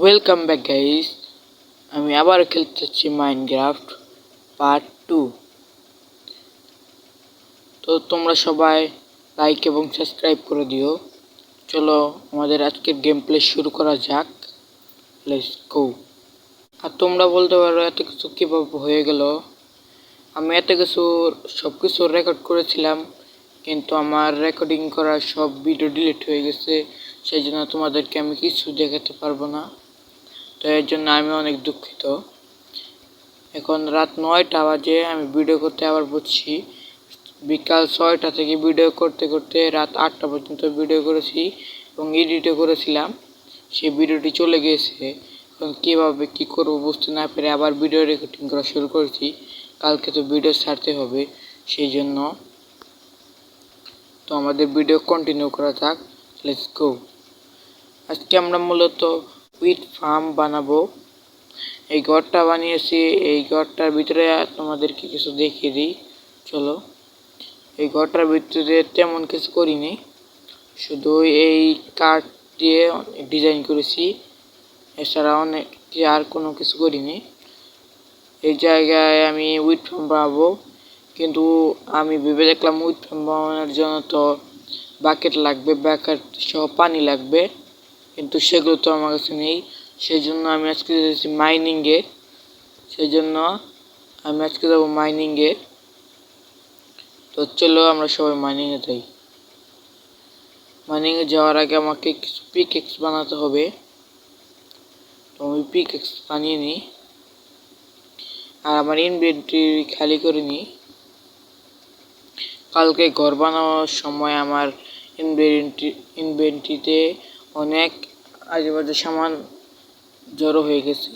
Welcome back guys আমি আবার খেলতে চাচ্ছি মাইনক্রাফট পার্ট টু তো তোমরা সবাই লাইক এবং সাবস্ক্রাইব করে দিও। চলো আমাদের আজকের গেম প্লে শুরু করা যাক। লেটস গো আর তোমরা বলতে পারো এত কিছু কীভাবে হয়ে গেল। আমি এত কিছু সব কিছু রেকর্ড করেছিলাম, কিন্তু আমার রেকর্ডিং করা সব ভিডিও ডিলিট হয়ে গেছে। সেই জন্য তোমাদেরকে আমি কিছু দেখাতে পারব না। তো এর জন্য আমি অনেক দুঃখিত। এখন রাত নয়টা বাজে, আমি ভিডিও করতে আবার বুঝছি বিকাল ছয়টা থেকে ভিডিও করতে করতে রাত আটটা পর্যন্ত ভিডিও করেছি এবং এডিটও করেছিলাম। সেই ভিডিওটি চলে গিয়েছে এখন কীভাবে কী করব বুঝতে না পেরে আবার ভিডিও রেকর্ডিং করা শুরু করেছি। কালকে তো ভিডিও ছাড়তে হবে, সেই জন্য। তো আমাদের ভিডিও কন্টিনিউ করা যাক। লেটস গো আজকে আমরা মূলত উইথ ফার্ম বানাবো। এই ঘরটা বানিয়েছি, এই ঘরটার ভিতরে তোমাদেরকে কিছু দেখিয়ে দিই। চলো। এই ঘরটার ভিতরে তেমন কিছু করিনি। শুধু এই কাঠ দিয়ে ডিজাইন করেছি। এছাড়া অনেক আর কোনো কিছু করিনি। এই জায়গায় আমি উইথ ফার্ম বানাবো। কিন্তু আমি ভেবে দেখলাম উইথ ফার্ম বানানোর জন্য তো বাকেট লাগবে বাকেট সহ পানি লাগবে। কিন্তু সেগুলো তো আমার কাছে নেই। সেই জন্য আমি আজকে যাচ্ছি মাইনিংয়ে সেই জন্য আমি আজকে যাব মাইনিংয়ে তো চলো আমরা সবাই মাইনিংয়ে যাই। মাইনিংয়ে যাওয়ার আগে আমাকে কিছু পিক এক্স বানাতে হবে। তো আমি পিক এক্স বানিয়ে নিই। আর আমার ইনভেন্টরি খালি করে নিই। কালকে ঘর বানানোর সময় আমার ইনভেন্টরি ইনভেন্টরিতে অনেক আজেবাজে সামান জড়ো হয়ে গেছে।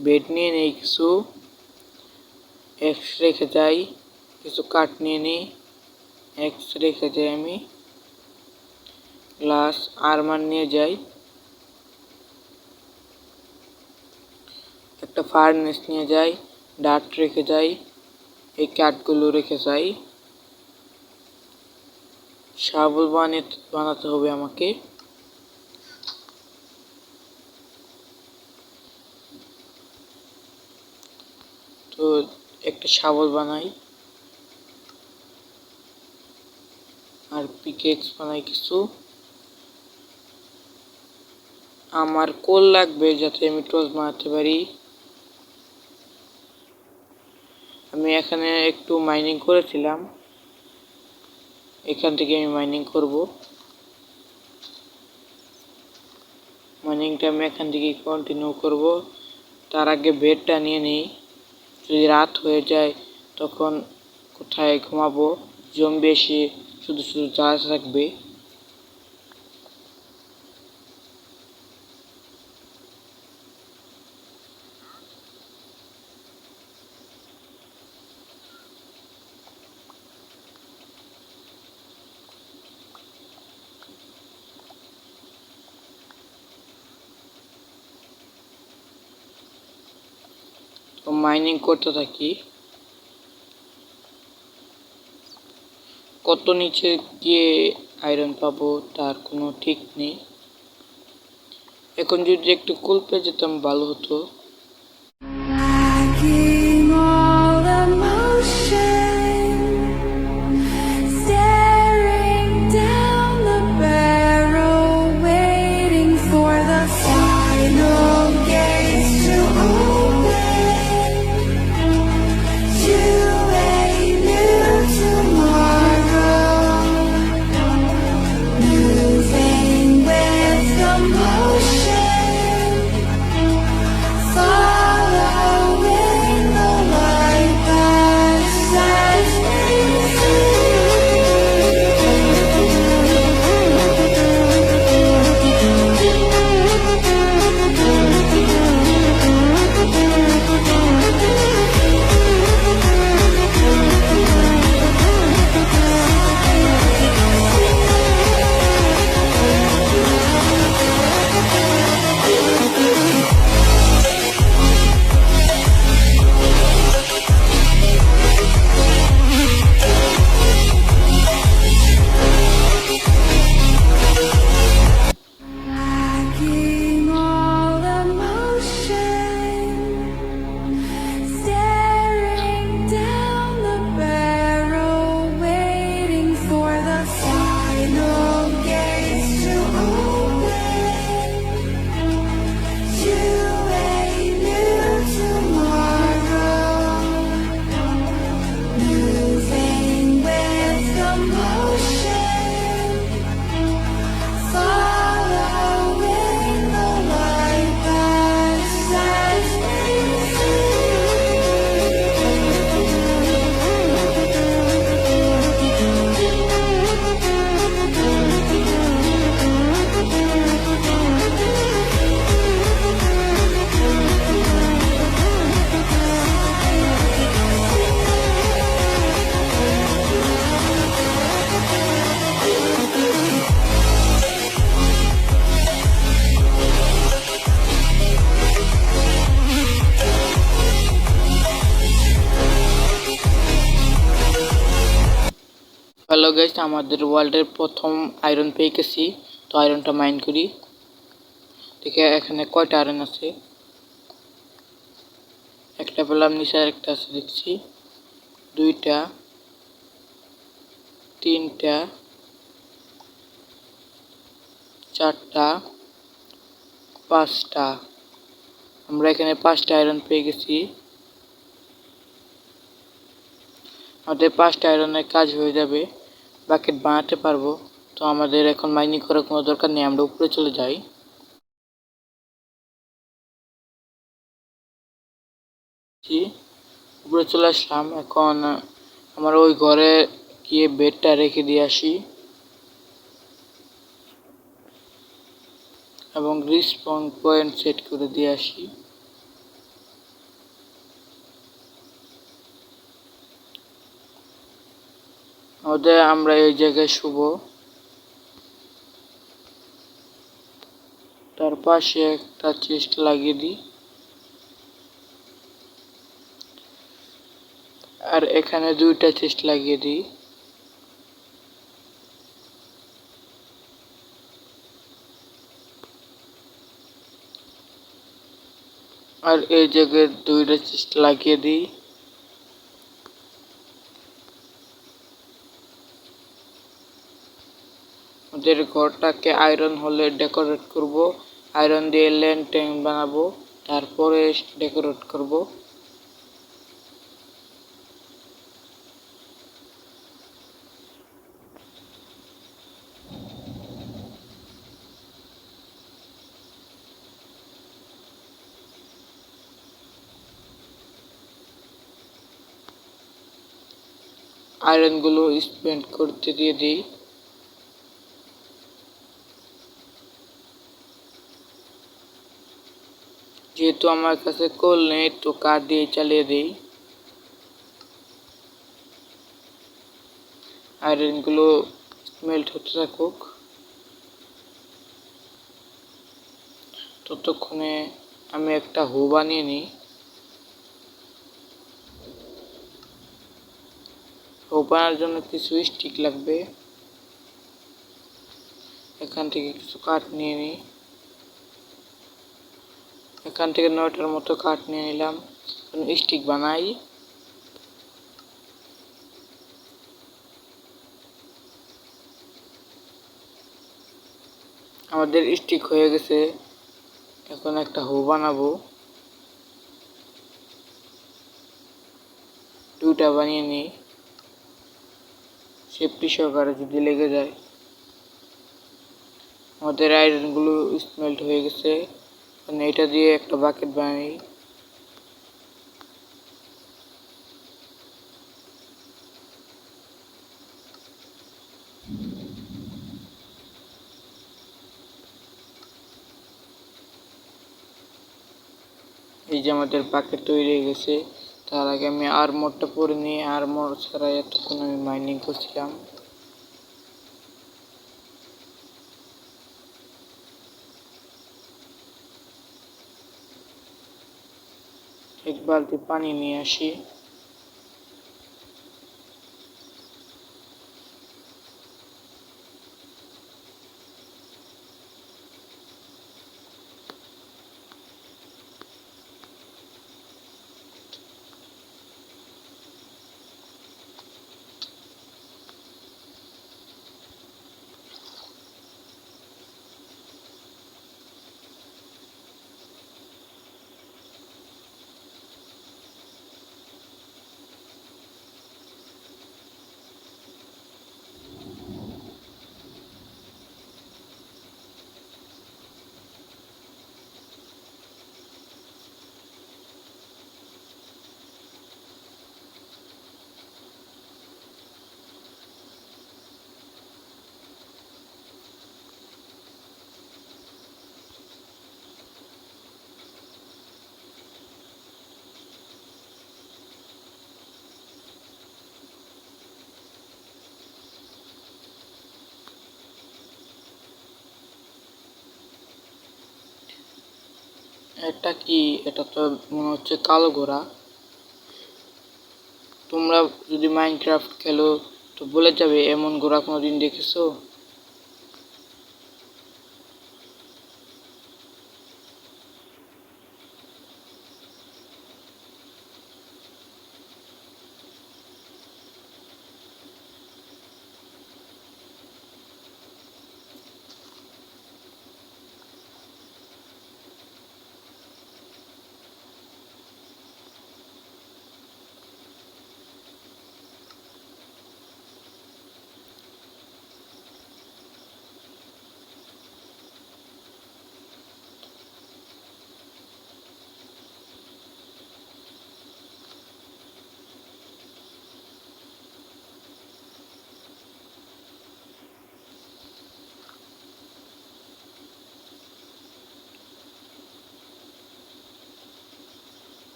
বেড নিয়ে নেই কিছু এক্স রেখে যাই, কিছু কাঠ নিয়ে নিই এক্স রেখে যাই আমি গ্লাস আরমার নিয়ে যাই। একটা ফার্নেস নিয়ে যাই ডাট রেখে যাই, এই কাঠগুলো রেখে যাই। শাবল বানিয়ে বানাতে হবে আমাকে। তো একটা শাবল বানাই। আর পিকেক্স বানাই কিছু। আমার কোল লাগবে যাতে আমি টস বানাতে পারি। আমি এখানে একটু মাইনিং করেছিলাম। এখান থেকে আমি মাইনিং করব। মাইনিংটা আমি এখান থেকে কন্টিনিউ করব। তার আগে বেডটা নিয়ে নিই। যদি রাত হয়ে যায়, তখন কোথায় ঘুমাবো? জম্বি বেশি, শুধু শুধু চার্জ রাখবে মাইনিং করতে থাকি, কত নিচে গিয়ে আয়রন পাবো তার কোনো ঠিক নেই। এখন যদি একটু কুল পেয়ে যেতাম ভালো হতো। হ্যালো গাইস আমাদের ওয়ার্ল্ডের প্রথম আয়রন পেয়ে গেছি তো আয়রনটা মাইন করি। দেখে, এখানে কয়টা আয়রন আছে? একটা পেলাম, নিচে একটা আছে, দেখছি। দুইটা, তিনটা, চারটা, পাঁচটা। আমরা এখানে পাঁচটা আয়রন পেয়ে গেছি। আমাদের পাঁচটা আয়রনের কাজ হয়ে যাবে। বাকেট বানাতে পারব। তো আমাদের এখন মাইনিং করার কোনো দরকার নেই, আমরা উপরে চলে যাই। উপরে চলে আসলাম। এখন আমার ওই ঘরে গিয়ে বেডটা রেখে দিয়ে আসি। এবং রিসপন পয়েন্ট সেট করে দিয়ে আসি। ওদের আমরা এই জায়গায় শুভ তার পাশে একটা চেস্ট লাগিয়ে দিই। আর এখানে দুইটা চেস্ট লাগিয়ে দিই। আর এই জায়গায় দুইটা চেস্ট লাগিয়ে দিই। ওদের ঘরটাকে আয়রন হলে ডেকোরেট করব। আয়রন দিয়ে ল্যান্ড বানাবো। তারপরে ডেকোরেট করব। আয়রনগুলো স্পেন্ড করতে দিয়ে দিই। যেহেতু আমার কাছে কোল নেই তো কাঠ দিয়ে চালিয়ে দিই আয়রনগুলো মেল্ট হতে থাকুক ততক্ষণে আমি একটা হু বানিয়ে নিই হু বানানোর জন্য কিছু স্টিক লাগবে এখান থেকে কিছু কাঠ নিয়ে নিই এখান থেকে নয়টার মতো কাঠ নিয়ে নিলাম। স্টিক বানাই। আমাদের স্টিক হয়ে গেছে। এখন একটা হু বানাবো। দুইটা বানিয়ে নিই। সেফটি সহকারে যদি লেগে যায়। আমাদের আয়রনগুলো স্মেল্ট হয়ে গেছে। এখন এটা দিয়ে একটা বাকেট বানাই। এই যে আমাদের বাকেট তৈরি হয়ে গেছে, তার আগে আমি আরমোরটা পরে নিয়ে আরমোর ছাড়া এতক্ষণ আমি মাইনিং করছিলাম। বালতি পানি নিয়ে আসি। এটা কি? এটা তো মনে হচ্ছে কালো ঘোড়া। তোমরা যদি মাইনক্রাফট খেলো, তো বলে যাবে এমন ঘোড়া কোনোদিন দেখেছ?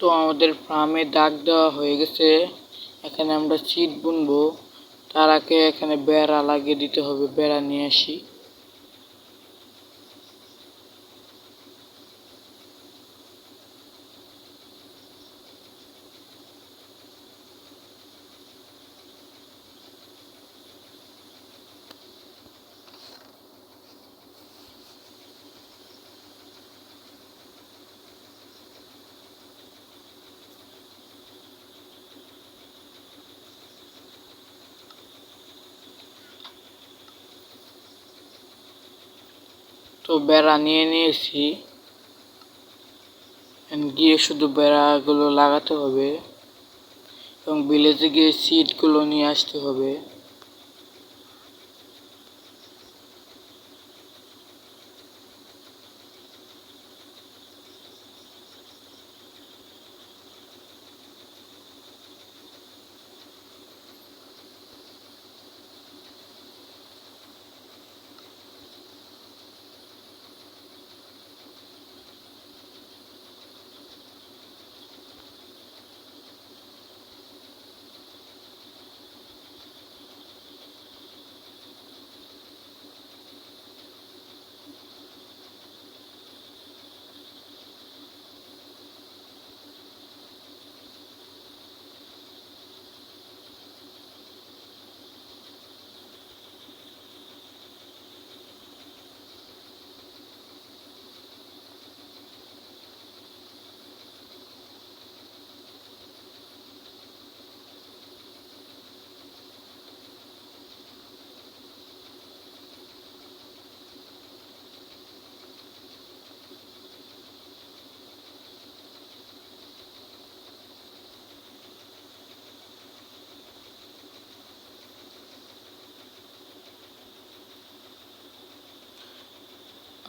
তো আমাদের ফার্মে দাগ দেওয়া হয়ে গেছে। এখানে আমরা চিট বুনবো। তার আগে এখানে বেড়া লাগিয়ে দিতে হবে, বেড়া নিয়ে আসি। তো বেড়া নিয়ে নিয়েছি। গিয়ে শুধু বেড়াগুলো লাগাতে হবে। এবং ভিলেজে গিয়ে সিটগুলো নিয়ে আসতে হবে।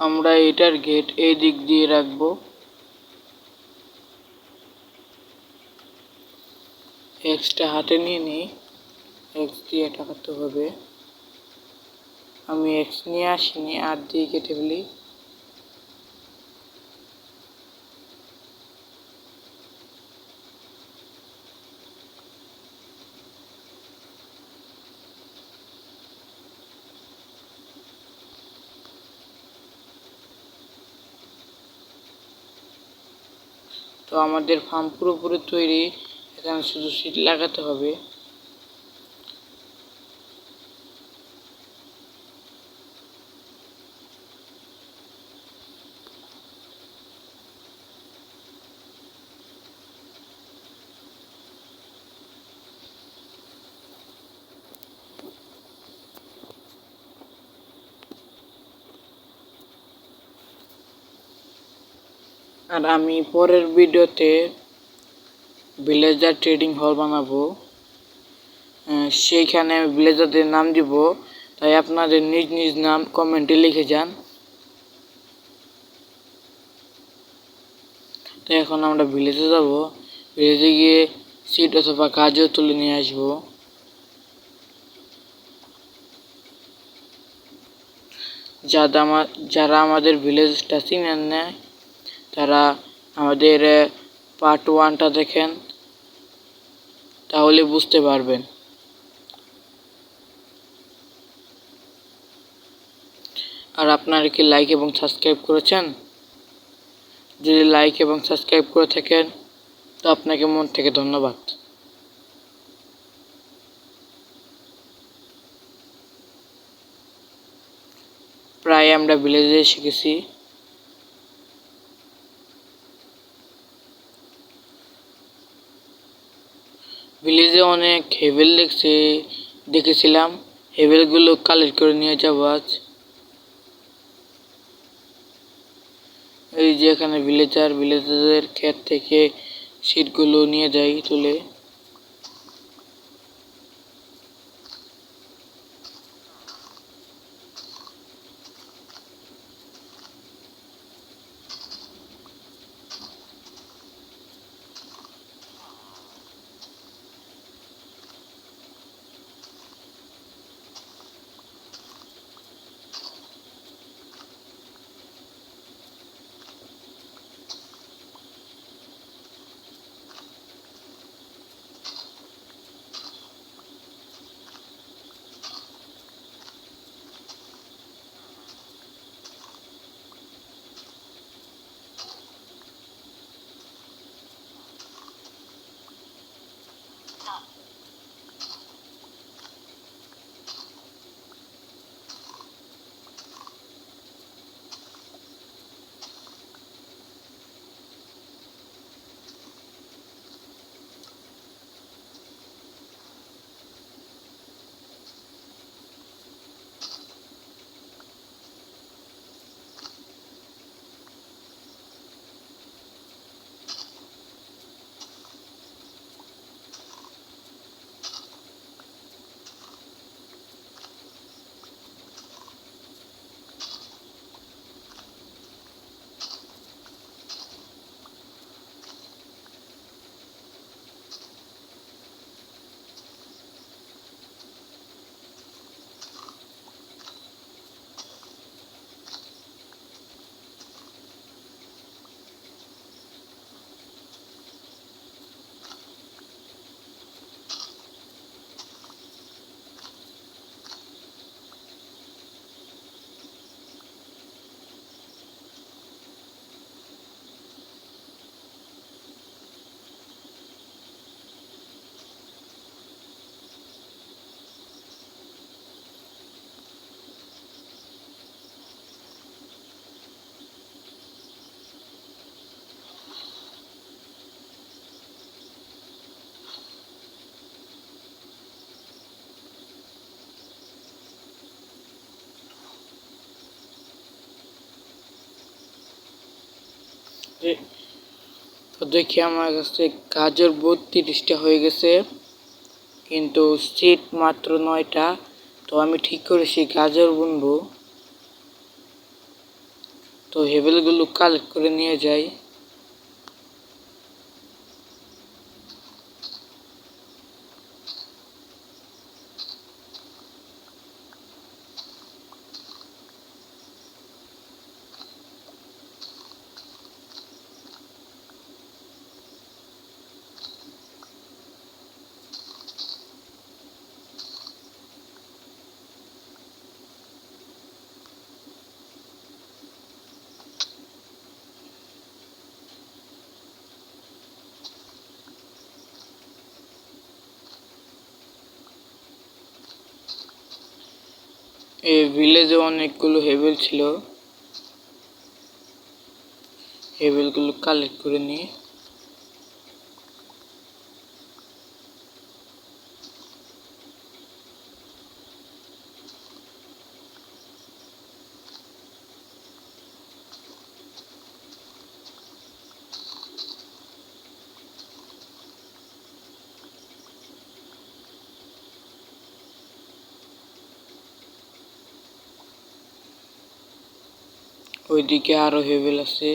আমরা এটার গেট এই দিক দিয়ে রাখব। এক্সটা হাতে নিয়ে নিই। এক্স দিয়ে টাকাতে হবে। আমি এক্স নিয়ে আসিনি আর দিয়ে কেটে ফেলি। আমাদের ফার্ম পুরোপুরি তৈরি এখানে শুধু সিট লাগাতে হবে। আর আমি পরের ভিডিওতে ভিলেজার ট্রেডিং হল বানাবো। সেইখানে ভিলেজারদের নাম দিব। তাই আপনাদের নিজ নিজ নাম কমেন্টে লিখে যান। তো এখন আমরা ভিলেজে যাব। ভিলেজে গিয়ে সিট অথবা কাজও তুলে নিয়ে আসব। যারা আমার যারা আমাদের ভিলেজটা চিনেন না তারা আমাদের পার্ট ওয়ানটা দেখেন, তাহলে বুঝতে পারবেন। আর আপনারা কি লাইক এবং সাবস্ক্রাইব করেছেন? যদি লাইক এবং সাবস্ক্রাইব করে থাকেন, তো আপনাকে মন থেকে ধন্যবাদ। প্রায় আমরা ভিলেজে গেছি। ভিলেজে অনেক হেভেল দেখছে, দেখেছিলাম। হেভেলগুলো কালেক্ট করে নিয়ে যাব আজ। এই যে এখানে ভিলেজার ভিলেজারদের ক্ষেত থেকে সিটগুলো নিয়ে যাই তুলে। দেখি আমার কাছে গাজর বত্রিশটা হয়ে গেছে। কিন্তু সিট মাত্র নয়টা, তো আমি ঠিক করেছি গাজর বুনবো। তো হেভেলগুলো কালেক্ট করে নিয়ে যাই। এই ভিলেজে অনেকগুলো হেভেল ছিল। হেভেলগুলো কালেক্ট করে নিয়ে ওইদিকে আরও হেভেল আছে।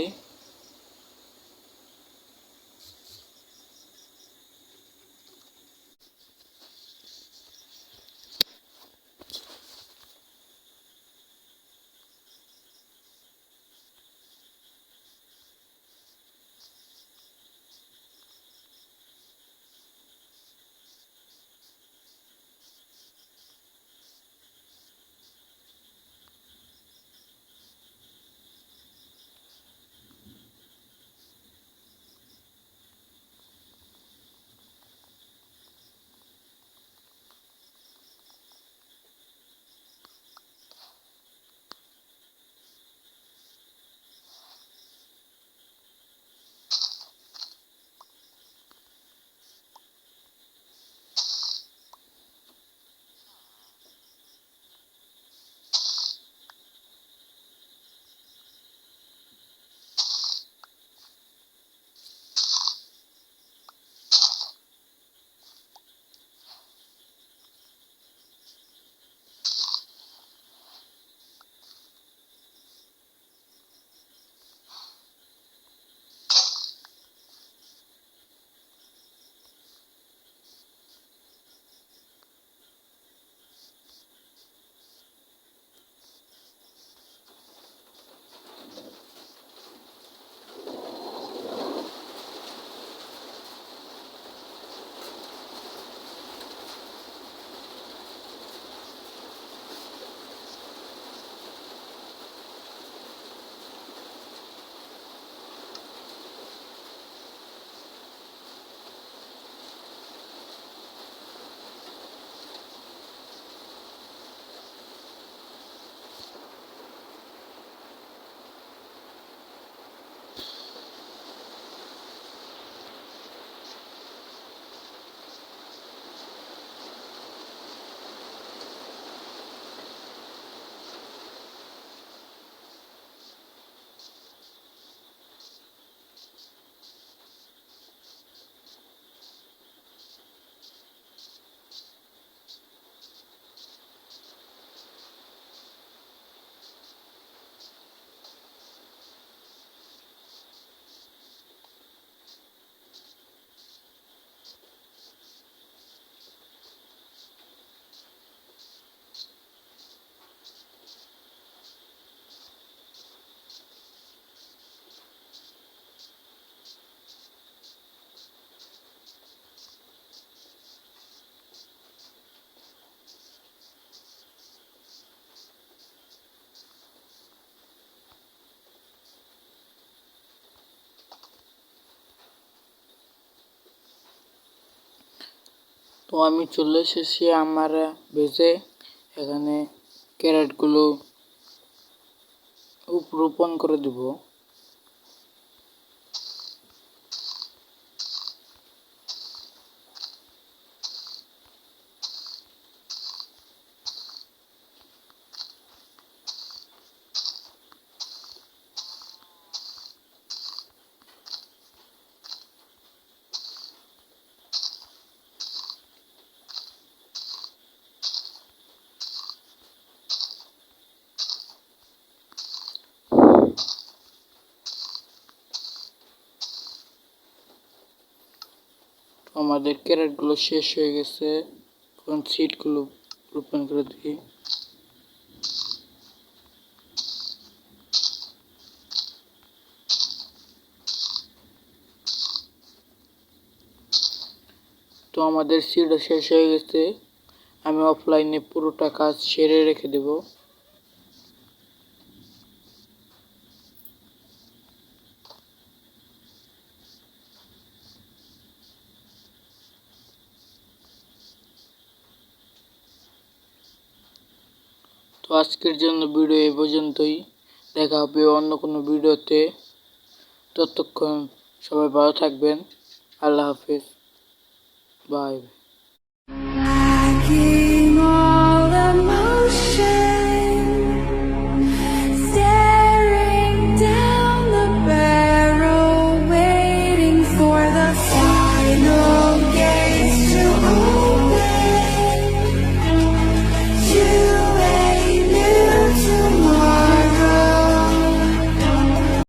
তো আমি চলে এসেছি আমার বেজে এখানে ক্যারেটগুলো রোপণ করে দিব। আমাদের ক্যারেটগুলো শেষ হয়ে গেছে। এখন সিটগুলো রোপণ করে দিই। তো আমাদের সিটও শেষ হয়ে গেছে। আমি অফলাইনে পুরোটা কাজ সেরে রেখে দেব। তো আজকের জন্য ভিডিও এ পর্যন্তই। দেখা হবে অন্য কোনো ভিডিওতে। ততক্ষণ সবাই ভালো থাকবেন। আল্লাহ হাফিজ। বাই।